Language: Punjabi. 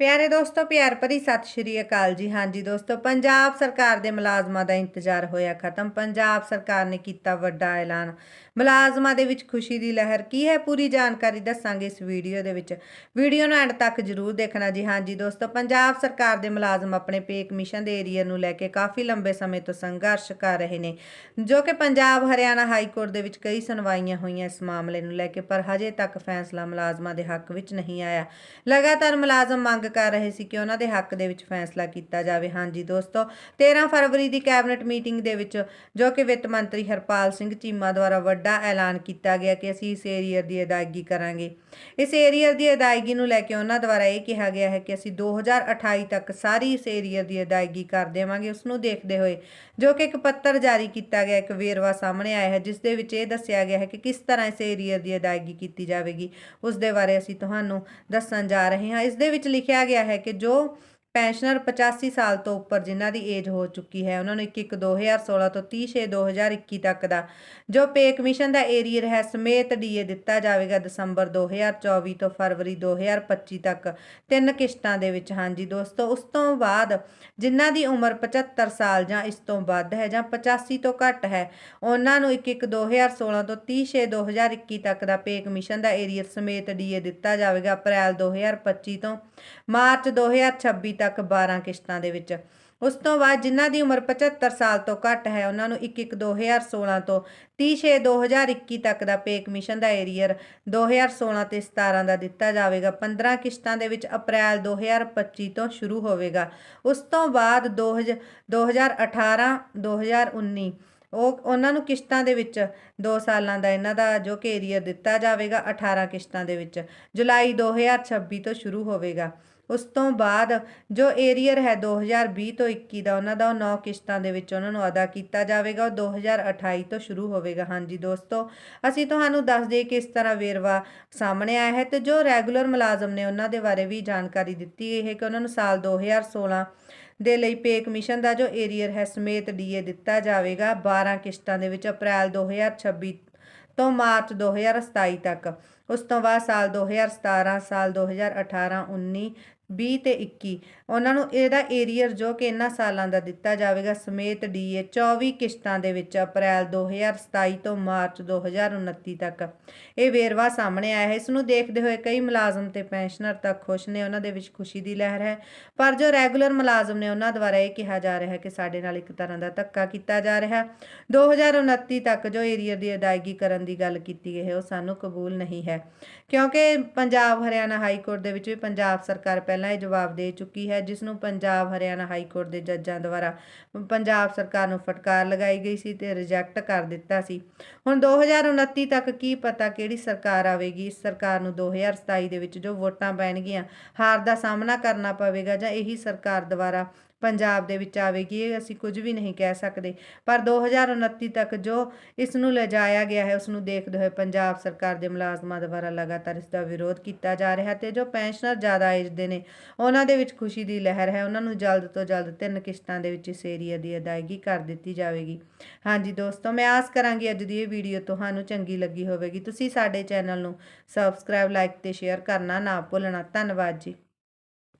ਪਿਆਰੇ ਦੋਸਤੋ, ਪਿਆਰ ਭਰੀ ਸਤਿ ਸ਼੍ਰੀ ਅਕਾਲ ਜੀ। ਹਾਂਜੀ ਦੋਸਤੋ, ਪੰਜਾਬ ਸਰਕਾਰ ਦੇ ਮੁਲਾਜ਼ਮਾਂ ਦਾ ਇੰਤਜ਼ਾਰ ਹੋਇਆ ਖਤਮ। ਪੰਜਾਬ ਸਰਕਾਰ ਨੇ ਕੀਤਾ ਵੱਡਾ ਐਲਾਨ। ਮੁਲਾਜ਼ਮਾਂ ਦੇ ਵਿੱਚ ਖੁਸ਼ੀ ਦੀ ਲਹਿਰ ਕੀ ਹੈ ਪੂਰੀ ਜਾਣਕਾਰੀ ਦੱਸਾਂਗੇ ਇਸ ਵੀਡੀਓ ਦੇ ਵਿੱਚ। ਵੀਡੀਓ ਨੂੰ ਐਂਡ ਤੱਕ ਜਰੂਰ ਦੇਖਣਾ ਜੀ। ਹਾਂਜੀ ਦੋਸਤੋ, ਪੰਜਾਬ ਸਰਕਾਰ ਦੇ ਮੁਲਾਜ਼ਮ ਆਪਣੇ ਪੇ ਕਮਿਸ਼ਨ ਦੇ ਏਰੀਆ ਨੂੰ ਲੈ ਕੇ ਕਾਫੀ ਲੰਬੇ ਸਮੇਂ ਤੋਂ ਸੰਘਰਸ਼ ਕਰ ਰਹੇ ਨੇ, ਜੋ ਕਿ ਪੰਜਾਬ, ਹਰਿਆਣਾ ਹਾਈ ਕੋਰਟ ਦੇ ਵਿੱਚ ਕਈ ਸੁਣਵਾਈਆਂ ਹੋਈਆਂ ਇਸ ਮਾਮਲੇ ਨੂੰ ਲੈ ਕੇ, ਪਰ ਹਜੇ ਤੱਕ ਫੈਸਲਾ ਮੁਲਾਜ਼ਮਾਂ ਦੇ ਹੱਕ ਵਿੱਚ ਨਹੀਂ ਆਇਆ। ਲਗਾਤਾਰ ਮੁਲਾਜ਼ਮ ਮੰਗ ਕਰ ਰਹੇ ਸੀ ਕਿ ਉਹਨਾਂ ਦੇ ਹੱਕ ਦੇ ਵਿੱਚ ਫੈਸਲਾ ਕੀਤਾ ਜਾਵੇ। ਹਾਂਜੀ ਦੋਸਤੋ 13 ਫਰਵਰੀ ਦੀ ਕੈਬਨਿਟ ਮੀਟਿੰਗ ਦੇ ਵਿੱਚ, ਜੋ ਕਿ ਵਿੱਤ ਮੰਤਰੀ ਹਰਪਾਲ ਸਿੰਘ ਚੀਮਾ ਦੁਆਰਾ ਵੱਡਾ ਐਲਾਨ ਕੀਤਾ ਗਿਆ ਕਿ ਅਸੀਂ ਇਸ ਏਰੀਅਰ ਦੀ ਅਦਾਇਗੀ ਕਰਾਂਗੇ। ਇਸ ਏਰੀਅਰ ਦੀ ਅਦਾਇਗੀ ਨੂੰ ਲੈ ਕੇ ਉਹਨਾਂ ਦੁਆਰਾ ਇਹ ਕਿਹਾ ਗਿਆ ਹੈ ਕਿ ਅਸੀਂ 2028 ਤੱਕ ਸਾਰੀ ਇਸ ਏਰੀਅਰ ਦੀ ਅਦਾਇਗੀ ਕਰ ਦੇਵਾਂਗੇ। ਉਸ ਨੂੰ ਦੇਖਦੇ ਹੋਏ, ਜੋ ਕਿ ਇੱਕ ਪੱਤਰ ਜਾਰੀ ਕੀਤਾ ਗਿਆ, ਇੱਕ ਵੇਰਵਾ ਸਾਹਮਣੇ ਆਇਆ ਹੈ, ਜਿਸ ਦੇ ਵਿੱਚ ਇਹ ਦੱਸਿਆ ਗਿਆ ਹੈ ਕਿ ਕਿਸ ਤਰ੍ਹਾਂ ਇਸ ਏਰੀਅਰ ਦੀ ਅਦਾਇਗੀ ਕੀਤੀ ਜਾਵੇਗੀ। ਉਸ ਦੇ ਬਾਰੇ ਅਸੀਂ ਤੁਹਾਨੂੰ ਦੱਸਣ ਜਾ ਰਹੇ ਹਾਂ। ਇਸ ਦੇ ਵਿੱਚ ਲਿਖਿਆ ਗਿਆ ਹੈ ਕਿ ਜੋ ਪੈਨਸ਼ਨਰ 85 ਸਾਲ ਤੋਂ ਉੱਪਰ ਜਿਨ੍ਹਾਂ ਦੀ ਏਜ ਹੋ ਚੁੱਕੀ ਹੈ, ਉਹਨਾਂ ਨੂੰ 1 2016 ਤੋਂ 30 6 2021 ਤੱਕ ਦਾ ਜੋ ਪੇ ਕਮਿਸ਼ਨ ਦਾ ਏਰੀਅਰ ਹੈ ਸਮੇਤ ਡੀਏ ਦਿੱਤਾ ਜਾਵੇਗਾ ਦਸੰਬਰ 2024 ਤੋਂ ਫਰਵਰੀ 2025 ਤੱਕ। ਤਿੰਨ ਕਿਸ਼ਤਾਂ ਦੇ ਵਿੱਚ, ਹਾਂਜੀ ਦੋਸਤੋ, ਉਸ ਤੋਂ ਬਾਅਦ ਜਿਨ੍ਹਾਂ ਦੀ ਉਮਰ 75 ਸਾਲ ਜਾਂ ਇਸ ਤੋਂ ਵੱਧ ਹੈ ਜਾਂ 85 ਤੋਂ ਘੱਟ ਹੈ, ਉਹਨਾਂ ਨੂੰ 1 2016 ਤੋਂ 30 6 2021 ਤੱਕ ਦਾ ਪੇ ਕਮਿਸ਼ਨ ਦਾ ਏਰੀਅਰ ਸਮੇਤ ਡੀਏ ਦਿੱਤਾ ਜਾਵੇਗਾ ਅਪ੍ਰੈਲ 2025 ਤੋਂ ਮਾਰਚ 2026 ਤੱਕ। 12 ਕਿਸ਼ਤਾਂ ਦੇ ਵਿੱਚ। ਉਸ ਤੋਂ ਬਾਅਦ ਜਿਨ੍ਹਾਂ ਦੀ ਉਮਰ 75 ਸਾਲ ਤੋਂ ਘੱਟ ਹੈ, ਉਹਨਾਂ ਨੂੰ 1 1 2016 ਤੋਂ 30 6 2021 ਤੱਕ ਦਾ ਪੇ ਕਮਿਸ਼ਨ ਦਾ ਏਰੀਅਰ 2016 ਤੇ 17 ਦਾ ਦਿੱਤਾ ਜਾਵੇਗਾ। 15 ਕਿਸ਼ਤਾਂ ਦੇ ਵਿੱਚ ਅਪ੍ਰੈਲ 2025 ਤੋਂ ਸ਼ੁਰੂ ਹੋਵੇਗਾ। ਉਸ ਤੋਂ ਬਾਅਦ 2018 2019 ਉਹ, ਉਹਨਾਂ ਨੂੰ ਕਿਸ਼ਤਾਂ ਦੇ ਵਿੱਚ 2 ਸਾਲਾਂ ਦਾ ਇਹਨਾਂ ਦਾ ਜੋ ਕਿ ਏਰੀਅਰ ਦਿੱਤਾ ਜਾਵੇਗਾ 18 ਕਿਸ਼ਤਾਂ ਦੇ ਵਿੱਚ। ਜੁਲਾਈ 2026 ਤੋਂ ਸ਼ੁਰੂ ਹੋਵੇਗਾ। ਉਸ ਤੋਂ ਬਾਅਦ ਜੋ ਏਰੀਅਰ ਹੈ 2020 ਤੋਂ 21 ਦਾ, ਉਹਨਾਂ ਦਾ ਉਹ 9 ਕਿਸ਼ਤਾਂ ਦੇ ਵਿੱਚ ਉਹਨਾਂ ਨੂੰ ਅਦਾ ਕੀਤਾ ਜਾਵੇਗਾ। ਉਹ 2028 ਤੋਂ ਸ਼ੁਰੂ ਹੋਵੇਗਾ। ਹਾਂਜੀ ਦੋਸਤੋ, ਅਸੀਂ ਤੁਹਾਨੂੰ ਦੱਸ ਦਈਏ ਕਿ ਇਸ ਤਰ੍ਹਾਂ ਵੇਰਵਾ ਸਾਹਮਣੇ ਆਇਆ ਹੈ ਤੇ ਜੋ ਰੈਗੂਲਰ ਮੁਲਾਜ਼ਮ ਨੇ ਉਹਨਾਂ ਦੇ ਬਾਰੇ ਵੀ ਜਾਣਕਾਰੀ ਦਿੱਤੀ ਗਈ ਹੈ ਕਿ ਉਹਨਾਂ ਨੂੰ ਸਾਲ 2016 ਦੇ ਲਈ ਪੇ ਕਮਿਸ਼ਨ ਦਾ ਜੋ ਏਰੀਅਰ ਹੈ ਸਮੇਤ ਡੀਏ ਦਿੱਤਾ ਜਾਵੇਗਾ 12 ਕਿਸ਼ਤਾਂ ਦੇ ਵਿੱਚ ਅਪ੍ਰੈਲ 2026 ਤੋਂ ਮਾਰਚ 2027 ਤੱਕ। ਉਸ ਤੋਂ ਬਾਅਦ ਸਾਲ 2017 ਸਾਲ 2018 19 20 ਤੇ 21 ਉਹਨਾਂ ਨੂੰ ਇਹਦਾ ਏਰੀਅਰ ਜੋ ਕਿ ਇਹਨਾਂ ਸਾਲਾਂ ਦਾ ਦਿੱਤਾ ਜਾਵੇਗਾ ਸਮੇਤ ਡੀਏ 24 ਕਿਸ਼ਤਾਂ ਦੇ ਵਿੱਚ ਅਪ੍ਰੈਲ 2027 ਤੋਂ ਮਾਰਚ 2029 ਤੱਕ। ਇਹ ਵੇਰਵਾ ਸਾਹਮਣੇ ਆਇਆ ਹੈ। ਇਸ ਨੂੰ ਦੇਖਦੇ ਹੋਏ ਕਈ ਮੁਲਾਜ਼ਮ ਤੇ ਪੈਨਸ਼ਨਰ ਤੱਕ ਖੁਸ਼ ਨੇ। ਉਹਨਾਂ ਦੇ ਵਿੱਚ ਖੁਸ਼ੀ ਦੀ ਲਹਿਰ ਹੈ। ਪਰ ਜੋ ਰੈਗੂਲਰ ਮੁਲਾਜ਼ਮ ਨੇ ਉਹਨਾਂ ਦੁਆਰਾ ਇਹ ਕਿਹਾ ਜਾ ਰਿਹਾ ਹੈ ਕਿ ਸਾਡੇ ਨਾਲ ਇੱਕ ਤਰ੍ਹਾਂ ਦਾ ਧੱਕਾ ਕੀਤਾ ਜਾ ਰਿਹਾ ਹੈ। 2029 ਤੱਕ ਜੋ ਏਰੀਅਰ ਦੀ ਅਦਾਇਗੀ ਕਰਨ ਦੀ ਗੱਲ ਕੀਤੀ ਗਈ ਹੈ, ਉਹ ਸਾਨੂੰ ਕਬੂਲ ਨਹੀਂ ਹੈ। ਕਿਉਂਕਿ ਪੰਜਾਬ, ਹਰਿਆਣਾ ਹਾਈ ਕੋਰਟ ਦੇ ਵਿੱਚ ਵੀ ਪੰਜਾਬ ਸਰਕਾਰ ਪਹਿਲਾਂ ਇਹ ਜਵਾਬ ਦੇ ਚੁੱਕੀ ਹੈ, ਜਿਸ ਨੂੰ ਪੰਜਾਬ, ਹਰਿਆਣਾ ਹਾਈ ਕੋਰਟ ਦੇ ਜੱਜਾਂ ਦੁਆਰਾ ਪੰਜਾਬ ਸਰਕਾਰ ਨੂੰ ਫਟਕਾਰ ਲਗਾਈ ਗਈ ਸੀ ਤੇ ਰਿਜੈਕਟ ਕਰ ਦਿੱਤਾ ਸੀ। ਹੁਣ 2029 ਤੱਕ ਕੀ ਪਤਾ ਕਿਹੜੀ ਸਰਕਾਰ ਆਵੇਗੀ? ਇਸ ਸਰਕਾਰ ਨੂੰ 2027 ਦੇ ਵਿੱਚ ਜੋ ਵੋਟਾਂ ਪੈਣਗੀਆਂ, ਹਾਰ ਦਾ ਸਾਹਮਣਾ ਕਰਨਾ ਪਵੇਗਾ ਜਾਂ ਇਹੀ ਸਰਕਾਰ ਦੁਆਰਾ ਪੰਜਾਬ ਦੇ ਵਿੱਚ ਆਵੇਗੀ, ਇਹ ਅਸੀਂ ਕੁਝ ਵੀ ਨਹੀਂ ਕਹਿ ਸਕਦੇ। ਪਰ 2029 ਤੱਕ ਜੋ ਇਸ ਨੂੰ ਲਿਜਾਇਆ ਗਿਆ ਹੈ, ਉਸ ਨੂੰ ਦੇਖਦੇ ਹੋਏ ਪੰਜਾਬ ਸਰਕਾਰ ਦੇ ਮੁਲਾਜ਼ਮਾਂ ਦੁਆਰਾ ਲਗਾਤਾਰ ਇਸ ਦਾ ਵਿਰੋਧ ਕੀਤਾ ਜਾ ਰਿਹਾ ਤੇ ਜੋ ਪੈਨਸ਼ਨਰ ਜ਼ਿਆਦਾ ਏਜ ਦੇ ਨੇ, ਉਹਨਾਂ ਦੇ ਵਿੱਚ ਖੁਸ਼ੀ ਦੀ ਲਹਿਰ ਹੈ। ਉਹਨਾਂ ਨੂੰ ਜਲਦ ਤੋਂ ਜਲਦ ਤਿੰਨ ਕਿਸ਼ਤਾਂ ਦੇ ਵਿੱਚ ਇਸ ਏਰੀਆ ਦੀ ਅਦਾਇਗੀ ਕਰ ਦਿੱਤੀ ਜਾਵੇਗੀ। ਹਾਂਜੀ ਦੋਸਤੋ, ਮੈਂ ਆਸ ਕਰਾਂਗੀ ਅੱਜ ਦੀ ਇਹ ਵੀਡੀਓ ਤੁਹਾਨੂੰ ਚੰਗੀ ਲੱਗੀ ਹੋਵੇਗੀ। ਤੁਸੀਂ ਸਾਡੇ ਚੈਨਲ ਨੂੰ ਸਬਸਕ੍ਰਾਈਬ, ਲਾਈਕ ਤੇ ਸ਼ੇਅਰ ਕਰਨਾ ਨਾ ਭੁੱਲਣਾ। ਧੰਨਵਾਦ ਜੀ।